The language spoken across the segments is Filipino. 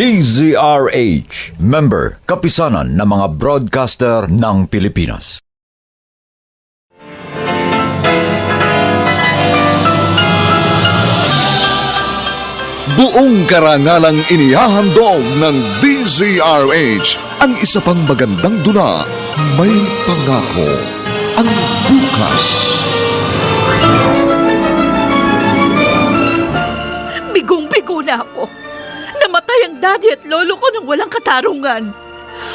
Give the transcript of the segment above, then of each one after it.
DZRH, member, kapisanan ng mga broadcaster ng Pilipinas. Buong karangalang inihahandog ng DZRH ang isa pang magandang dula, May Pangako, ang bukas. Bigong-bigo na ako. Namatay ang daddy at lolo ko nang walang katarungan.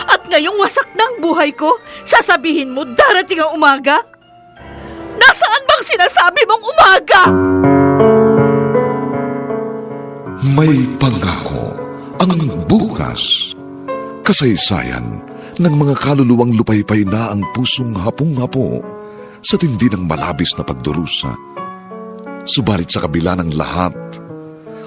At ngayong wasak na ang buhay ko, sasabihin mo darating ang umaga? Nasaan bang sinasabi mong umaga? May Pangako, ang bukas. Kasaysayan ng mga kaluluwang lupaypay na ang pusong hapong-hapo sa tindi ng malabis na pagdurusa. Subalit sa kabila ng lahat,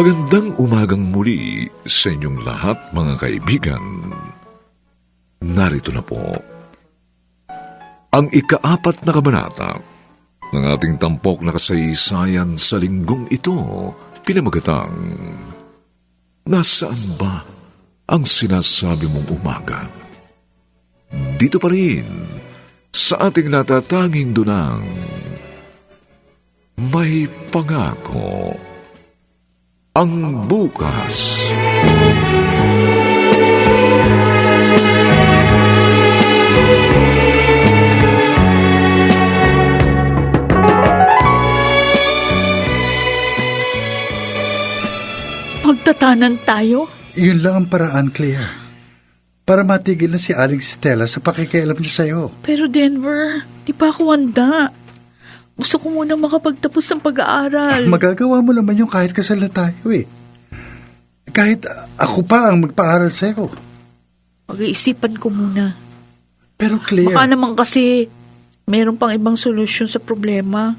Magandang umagang muli sa inyong lahat mga kaibigan. Narito na po ang ikaapat na kabanata ng ating tampok na kasaysayan sa linggong ito, pinamagatang Nasaan ba ang sinasabi mong umaga? Dito pa rin sa ating natatanging dunang may pangako ang bukas. Magtatanan tayo? Yun lang ang paraan, Clea. Para matigil na si Aling Stella sa pakikialam niya sa'yo. Pero Denver, di pa ako handa. Gusto ko muna makapagtapos ng pag-aaral. Magagawa mo naman yung kahit kasal na tayo eh. Kahit ako pa ang magpaaral sa'yo. Pag-iisipan ko muna. Pero Clea, Baka naman kasi meron pang ibang solusyon sa problema.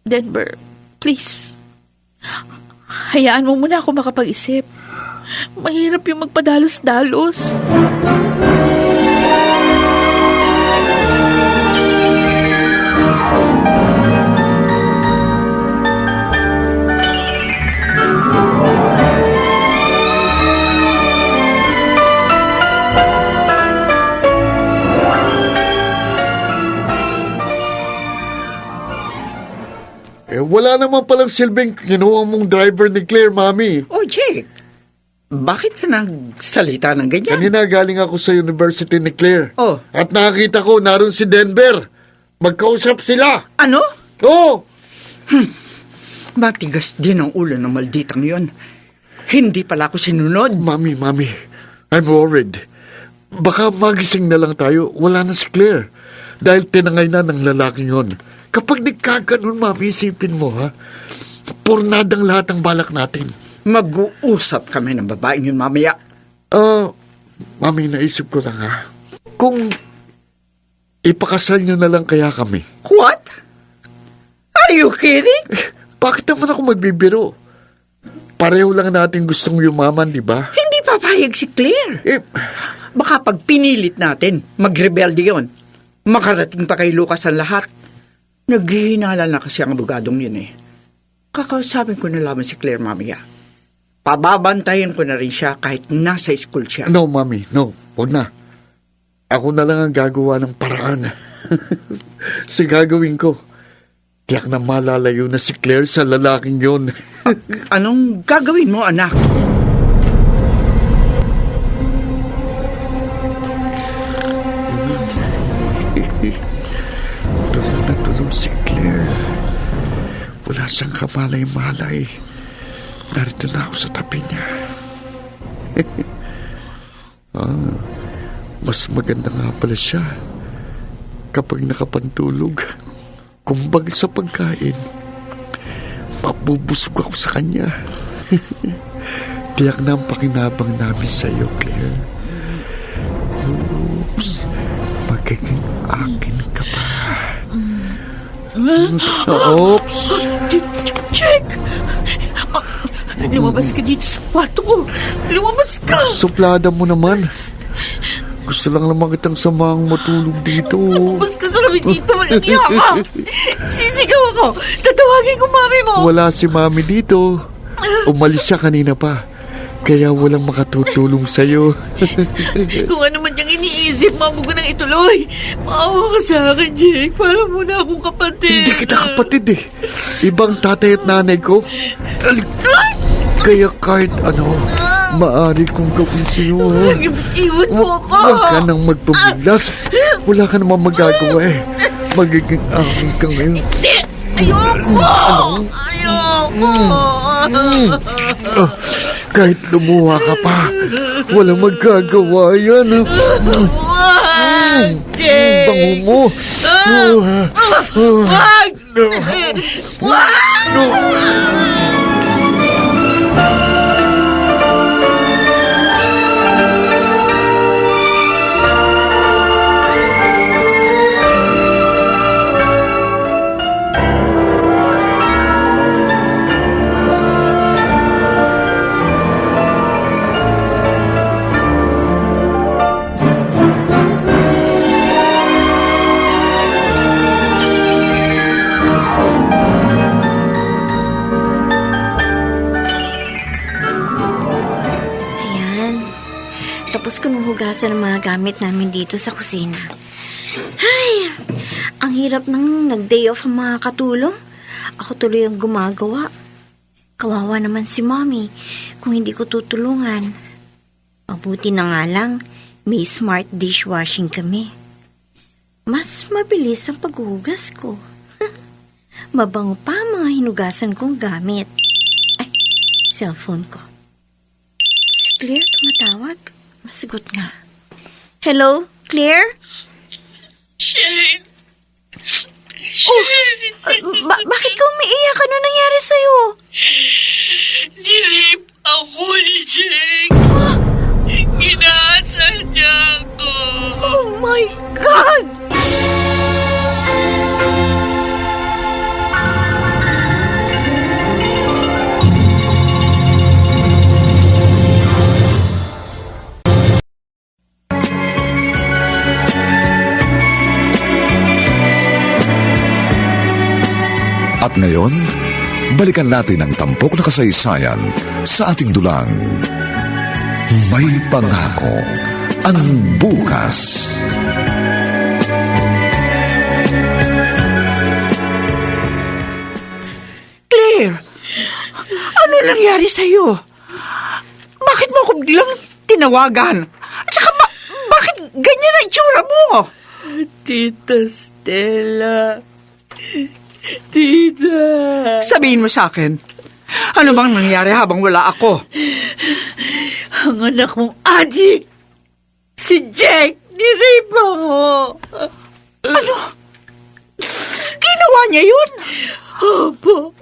Denver, please. Hayaan mo muna ako makapag-isip. Mahirap yung magpadalos-dalos. Eh, wala naman palang silbing kinuha mong driver ni Claire, Mami. Oh, Jake, bakit ka nagsalita ng ganyan? Kanina galing ako sa university ni Claire. Oh. At nakakita ko, naroon si Denver. Magkausap sila. Ano? Oo. Matigas din ang ulo ng malditang yon. Hindi pala ako sinunod. Mami, Mami, I'm worried. Baka magising na lang tayo. Wala na si Claire. Dahil tinangay na ng lalaking yon. Kapag nagkaganon, Mami, isipin mo, ha? Pornadang lahat ang balak natin. Mag-uusap kami ng babaeng yun mamaya. Ah, Mami, naisip ko lang, ha? Kung ipakasal niyo na lang kaya kami. What? Are you kidding? Bakit naman ako magbibiro? Pareho lang natin gustong yumaman, di ba? Hindi papayag si Claire. Eh, Baka pag pinilit natin, magrebelde yon. Makarating pa kay Lucas ang lahat. Naghihinala na kasi ang abogadong yun eh. Kakausapin ko na lamang si Claire mamaya. Pababantayan ko na rin siya kahit nasa school siya. No, Mami, no. Huwag na. Ako na lang ang gagawa ng paraan. sa gagawin ko. Tiyak na malalayo na si Claire sa lalaking yon. Anong gagawin mo, anak? tulog na tulog si Claire. Wala siyang kamalay-malay. Narito na ako sa tabi niya. ah, mas maganda nga pala siya kapag nakapantulog. Kumbag sa pagkain. Mabubusog ako sa kanya. Tiyak na ang pakinabang namin sa iyo, Claire. Oops. Magiging akin ka pa. Oops. Check! Lumabas ka dito sa kwarto ko. Lumabas ka! Suplada mo naman. Gusto lang naman kitang samang matulog dito. Lumabas ka sa kami dito. Iya ka. Sisigaw ako. Tatawagin ko mami mo. Wala si mami dito. Umalis siya kanina pa. Kaya walang makatutulong sa'yo. Kung ano man yung iniisip, mamo ko nang ituloy. Maawa ka sa akin, Jake. Para mo na akong kapatid. Hindi kita kapatid eh. Ibang tatay at nanay ko. Kaya kahit ano, maaari kong gawin sa'yo. Iwan mo ako. Huwag ka nang magpabiglas. Wala ka namang magagawa eh. Magiging akin ka ngayon. Hindi! Ayoko! Ayoko! Ah, kahit lumuha ka pa, walang magagawa yan. ah. Wag! Jake! bango mo. Ah, Wag! Wag! Hugasan ang mga gamit namin dito sa kusina. Ay, ang hirap nang nag-day off ang mga katulong. Ako tuloy ang gumagawa. Kawawa naman si mommy kung hindi ko tutulungan. Mabuti na nga lang, may smart dishwashing kami. Mas mabilis ang paghuhugas ko. Mabango pa mga hinugasan kong gamit. Ay, cellphone ko. Si Claire tumatawag. Masigot nga. Hello, Claire? Jake! Oh, uh, ba- bakit ka umiiyak? Ano nangyari sa'yo? Nirip ako ni Jake! Ginasa niya ako! Oh my God! Balikan natin ang tampok na kasaysayan sa ating dulang. May pangako ang bukas. Claire, ano nangyari sa'yo? Bakit mo ako biglang tinawagan? At saka ba- bakit ganyan ang itsura mo? Tita Stella. Tita. Sabihin mo sa akin, ano bang nangyari habang wala ako? Ang anak mong adik. Si Jake. Nirape ako. Ano? Ginawa niya yun? Opo.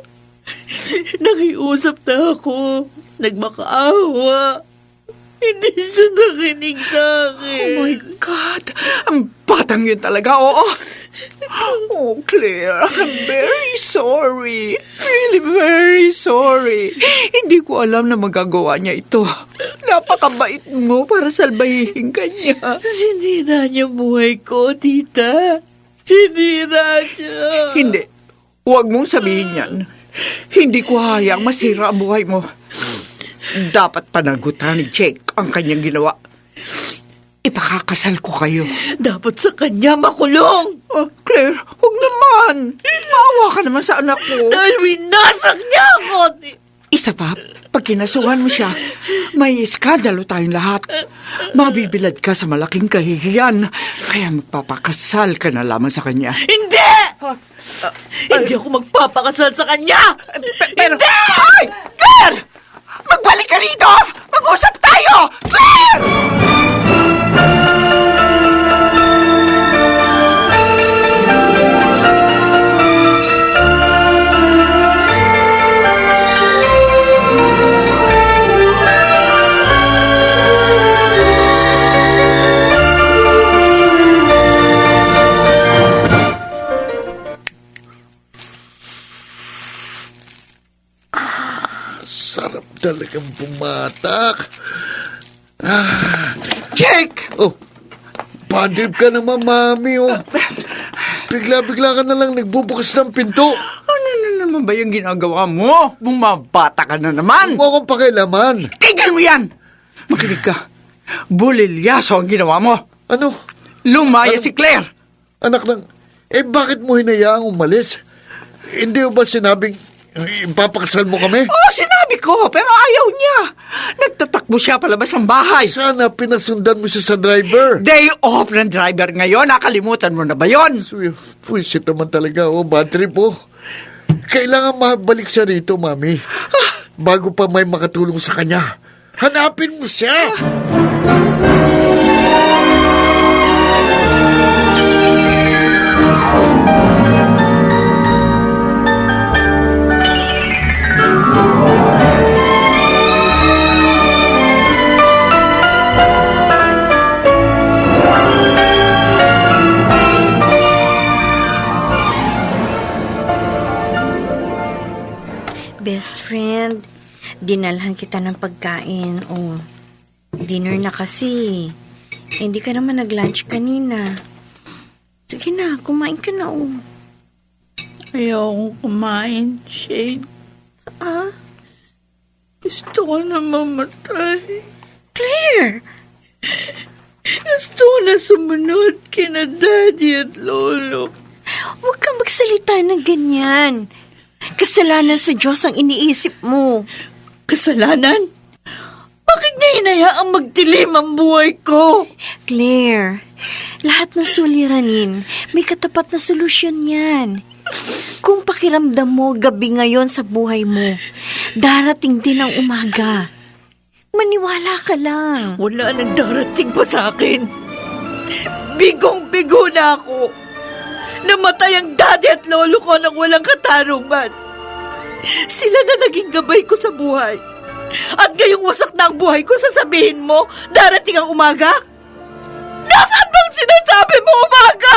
Nakiusap na ako. Nagmakaawa. Hindi siya nakinig sa akin. Oh my God, ang batang yun talaga, oo. Oh, Claire, I'm very sorry. Really very sorry. Hindi ko alam na magagawa niya ito. Napakabait mo para salbahihin ka niya. Sinira niya buhay ko, tita. Sinira niya. Hindi. Huwag mong sabihin yan. Hindi ko hayang masira ang buhay mo. Dapat panagutan ni Jake ang kanyang ginawa. Ipakakasal ko kayo. Dapat sa kanya makulong. Oh, Claire, huwag naman. Maawa ka naman sa anak ko. Dahil winasak niya ako. Isa pa, pag kinasuhan mo siya, may iskandalo tayong lahat. Mabibilad ka sa malaking kahihiyan. Kaya magpapakasal ka na lamang sa kanya. Hindi! Hindi ako magpapakasal sa kanya! Pero, Ay! Claire! Magbalik ka rito! Mag-usap tayo! Claire! Talagang pumatak. Jake! Oh, padrip ka naman, mami, oh. Bigla-bigla ka na lang nagbubukas ng pinto. Ano na naman ba yung ginagawa mo? Bumabata ka na naman! Huwag akong pakialaman. Tigil mo yan! Makinig ka. Bulilyaso ang ginawa mo. Ano? Lumaya si Claire. Anak ng... Eh, bakit mo hinayaang umalis? Hindi ba sinabing ipapakasal mo kami? Oo, sinabi ko, pero ayaw niya. Nagtatakbo siya palabas ng bahay. Sana pinasundan mo siya sa driver. Day off ng driver ngayon. Nakalimutan mo na ba yon? Suyo, puwisit naman talaga, oh, bad trip, oh. Kailangan mabalik siya rito, mami. Bago pa may makatulong sa kanya. Hanapin mo siya! Best friend, dinalhan kita ng pagkain. O, dinner na kasi. Hindi ka naman nag-lunch kanina. Sige na, kumain ka na, oh. Ayaw kumain, Shane. Ah, Gusto ko na mamatay. Claire! Gusto ko na sumunod kina daddy at lolo. Huwag kang magsalita ng ganyan. Kasalanan sa Diyos ang iniisip mo. Kasalanan? Bakit niya hinayaang magdilim ang buhay ko? Claire, lahat ng suliranin, may katapat na solusyon yan. Kung pakiramdam mo gabi ngayon sa buhay mo, darating din ang umaga. Maniwala ka lang. Wala nang darating pa sa akin. Bigong-bigo na ako. Namatay ang daddy at lolo ko nang walang katarungan. Sila na naging gabay ko sa buhay. At ngayong wasak na ang buhay ko, sasabihin mo, darating ang umaga? Nasaan bang sinasabi mo umaga?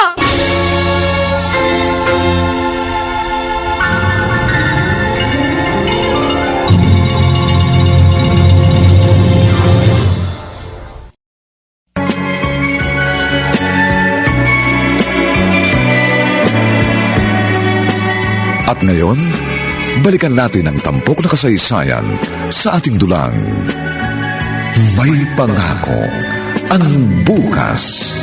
At ngayon, balikan natin ang tampok na kasaysayan sa ating dulang. May pangako ang bukas.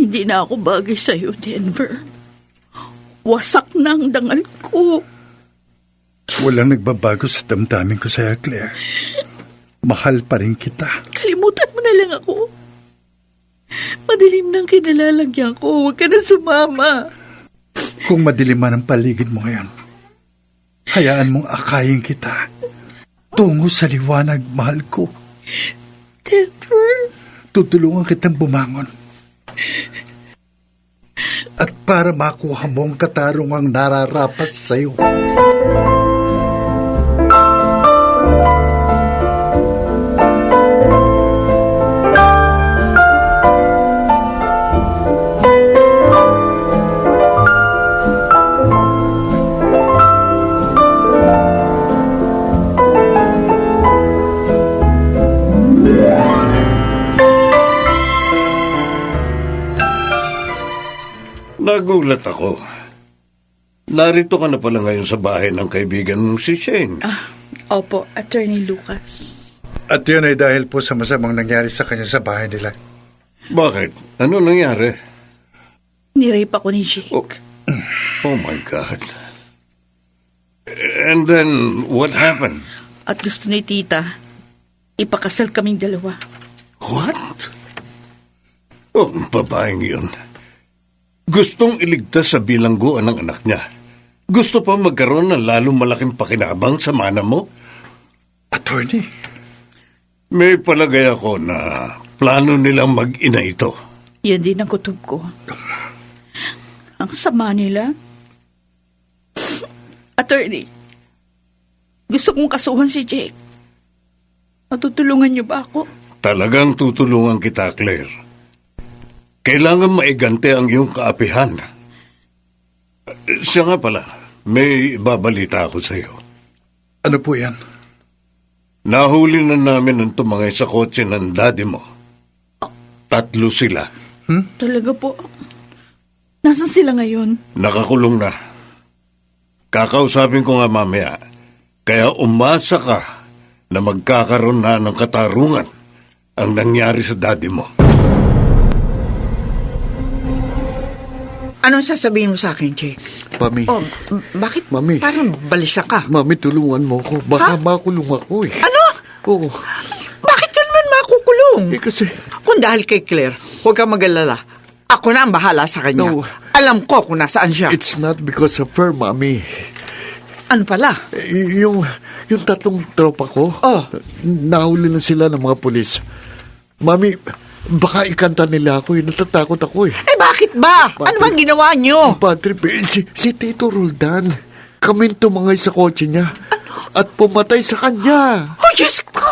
Hindi na ako bagay sa'yo, Denver. Wasak na ang dangal ko. Walang nagbabago sa damdamin ko sa'yo, Claire. Mahal pa rin kita. Kalimutan mo na lang ako. Madilim nang kinalalagyan ko. Huwag ka na sumama. Kung madilim man ang paligid mo ngayon, hayaan mong akayin kita. Tungo sa liwanag, mahal ko. Denver, Tutulungan kitang bumangon. At para makuha mo ang katarungang nararapat sa'yo. Nagulat ako. Narito ka na pala ngayon sa bahay ng kaibigan mong si Shane. Opo, Attorney Lucas. At yun ay dahil po sa masamang nangyari sa kanya sa bahay nila. Bakit? Ano nangyari? Nirape ako ni Jake. Oh, oh my God. And then, what happened? At gusto ni tita, ipakasal kaming dalawa. What? Oh, babaeng yun. Gustong iligtas sa bilangguan ng anak niya. Gusto pa magkaroon ng lalong malaking pakinabang sa mana mo? Attorney, May palagay ako na plano nilang mag-ina ito. Yan din ang kutob ko. Ang sama nila. Attorney, gusto kong kasuhan si Jake. Matutulungan niyo ba ako? Talagang tutulungan kita, Claire. Kailangan maigante ang iyong kaapihan. Siya nga pala, may babalita ako sa iyo. ano po yan? Nahuli na namin ang tumangay sa kotse ng daddy mo. Tatlo sila. Talaga po. Nasaan sila ngayon? Nakakulong na. Kakausapin ko nga mamaya. Kaya umasa ka na magkakaroon na ng katarungan ang nangyari sa daddy mo. Anong sasabihin mo sa akin, Jake? Mami, Oh, bakit Mami. parang balisa ka? mami, tulungan mo ko. Baka makulong ako eh. Ano? Oo. Bakit ka naman makukulong? Eh kasi, Kung dahil kay Claire, huwag kang mag-alala. Ako na ang bahala sa kanya. No. Alam ko kung nasaan siya. it's not because of her, mami. Ano pala? Eh, Y- yung, yung tatlong tropa ko, Oh. nahuli na sila ng mga pulis. Mami, baka ikanta nila ako eh. Natatakot ako eh. Eh bakit ba? Ano bang ginawa niyo? Padre, eh, si, si Tito Roldan, kami tumangay sa kotse niya at pumatay sa kanya. Oh, Diyos ko!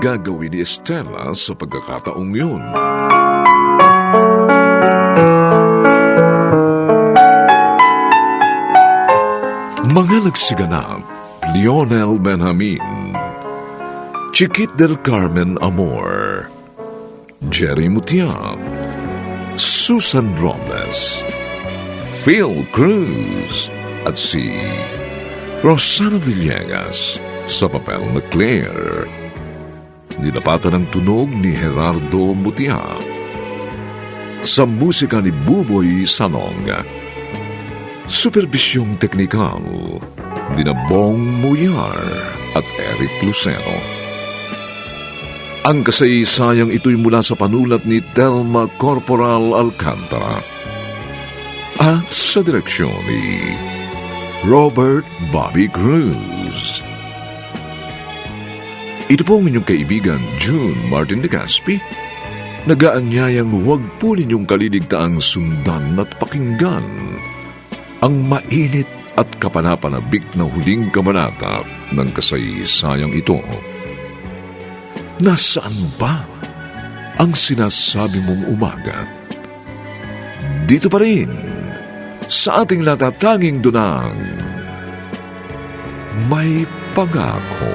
Gagawin ni Estela sa pagkakataong yun? Mga nagsiganap, Lionel Benjamin, Chiquit del Carmen Amor, Jerry Mutiap, Susan Robles, Phil Cruz, at si Rosana Villegas sa papel na Claire. Dinapatan ng tunog ni Gerardo Mutia. Sa musika ni Buboy Sanong. Supervisyong teknikal Dinabong Muyar at Eric Lucero. Ang kasaysayang ito'y mula sa panulat ni Telma Corporal Alcantara at sa direksyon ni Robert Bobby Cruz. Ito po ang inyong kaibigan, June Martin de Gaspi. Nagaanyayang huwag po ninyong kaliligtaang sundan at pakinggan ang mainit at kapanapanabik na huling kabanata ng kasaysayang ito. Nasaan ba ang sinasabi mong umaga? Dito pa rin sa ating natatanging dunang may pangako